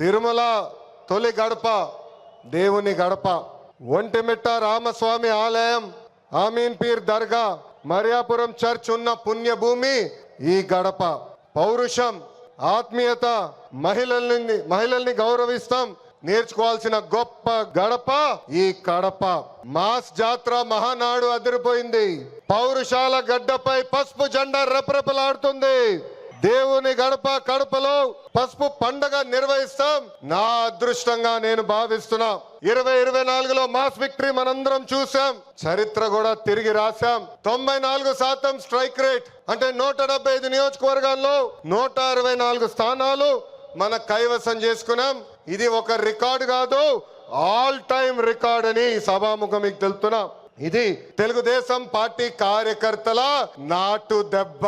తిరుమల తొలి గడప దేవుని గడప. ఒంటిమిట్ట రామస్వామి ఆలయం ఆమీన్ పీర్ దర్గా మరియాపురం చర్చ్ ఉన్న పుణ్యభూమి ఈ గడప. పౌరుషం ఆత్మీయత మహిళల్ని మహిళల్ని గౌరవిస్తాం. నేర్చుకోవాల్సిన గొప్ప గడప ఈ కడప. మాస్ జాత్ర మహానాడు అదిరిపోయింది. పౌరుషాల గడ్డపై పసుపు జెండా రెపరెపలాడుతుంది. దేవుని గడప కడపలో పసుపు పండగ నిర్వహిస్తాం. నా అదృష్టంగా నేను భావిస్తున్నా. ఇరవై ఇరవై నాలుగులో మాస్ విక్టరీ మనందరం చూసాం చరిత్ర కూడా తిరిగి రాశాం. తొంభై నాలుగు శాతం స్ట్రైక్ రేట్. అంటే నూట డెబ్బై ఐదు నియోజకవర్గాల్లో నూట అరవై నాలుగు స్థానాలు మన కైవసం చేసుకున్నాం. ఇది ఒక రికార్డు కాదు ఆల్ టైమ్ రికార్డ్ అని సభాముఖం మీకు తెలుపుతున్నా. ఇది తెలుగుదేశం పార్టీ కార్యకర్తల నాటు దెబ్బ.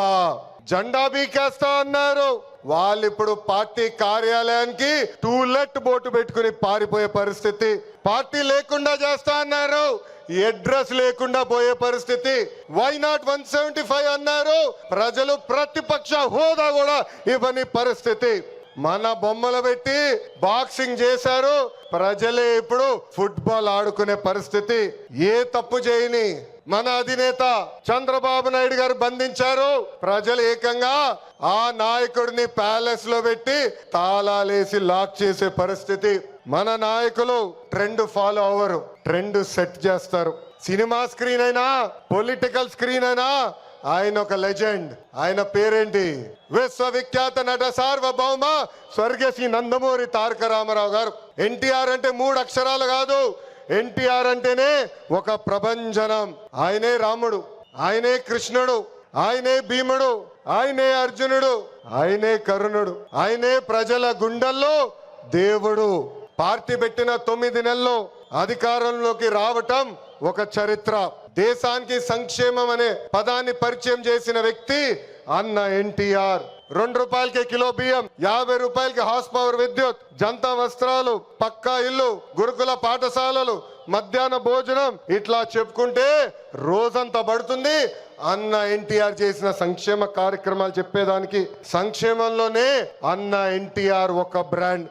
జెండా బీకేస్తా అన్నారు. వాళ్ళు ఇప్పుడు పార్టీ కార్యాలయానికి టూలెట్ బోటు పెట్టుకుని పారిపోయే పరిస్థితి. పార్టీ లేకుండా చేస్తా అన్నారు. అడ్రస్ లేకుండా పోయే పరిస్థితి. Why not one seventy five అన్నారు. ప్రజలు ప్రతిపక్ష హోదా కూడా ఇవ్వని పరిస్థితి. మన బొమ్మలు పెట్టి బాక్సింగ్ చేశారు. ప్రజలే ఇప్పుడు ఫుట్బాల్ ఆడుకునే పరిస్థితి. ఏ తప్పు చేయని మన అధినేత చంద్రబాబు నాయుడు గారు బంధించారు. ప్రజలు ఏకంగా ఆ నాయకుడిని ప్యాలెస్లో పెట్టి తాళాలేసి లాక్ చేసే పరిస్థితి. మన నాయకులు ట్రెండ్ ఫాలో అవ్వరు. ట్రెండ్ సెట్ చేస్తారు. సినిమా స్క్రీన్ అయినా పొలిటికల్ స్క్రీన్ అయినా ఆయన ఒక లెజెండ్. ఆయన పేరేంటి? విశ్వవిఖ్యాత నట సార్వభౌమ స్వర్గశ్రీ నందమూరి తారక రామారావు గారు. ఎన్టీఆర్ అంటే మూడు అక్షరాలు కాదు. ఎన్టీఆర్ అంటేనే ఒక ప్రభంజనం. ఆయనే రాముడు. ఆయనే కృష్ణుడు. ఆయనే భీముడు. ఆయనే అర్జునుడు. ఆయనే కరుణుడు. ఆయనే ప్రజల గుండెల్లో దేవుడు. పార్టీ పెట్టిన తొమ్మిది నెలల్లో అధికారంలోకి రావటం ఒక చరిత్ర. దేశానికి సంక్షేమం అనే పదాన్ని పరిచయం చేసిన వ్యక్తి అన్న ఎన్టీఆర్. రెండు రూపాయలకి కిలో బియ్యం యాభై రూపాయలకి హార్స్ పవర్ విద్యుత్ జంతా వస్త్రాలు పక్కా ఇల్లు గురుకుల పాఠశాలలు మధ్యాహ్న భోజనం. ఇట్లా చెప్పుకుంటే రోజంతా పడుతుంది. అన్న ఎన్టీఆర్ చేసిన సంక్షేమ కార్యక్రమాలు చెప్పేదానికి సంక్షేమంలోనే అన్న ఎన్టీఆర్ ఒక బ్రాండ్.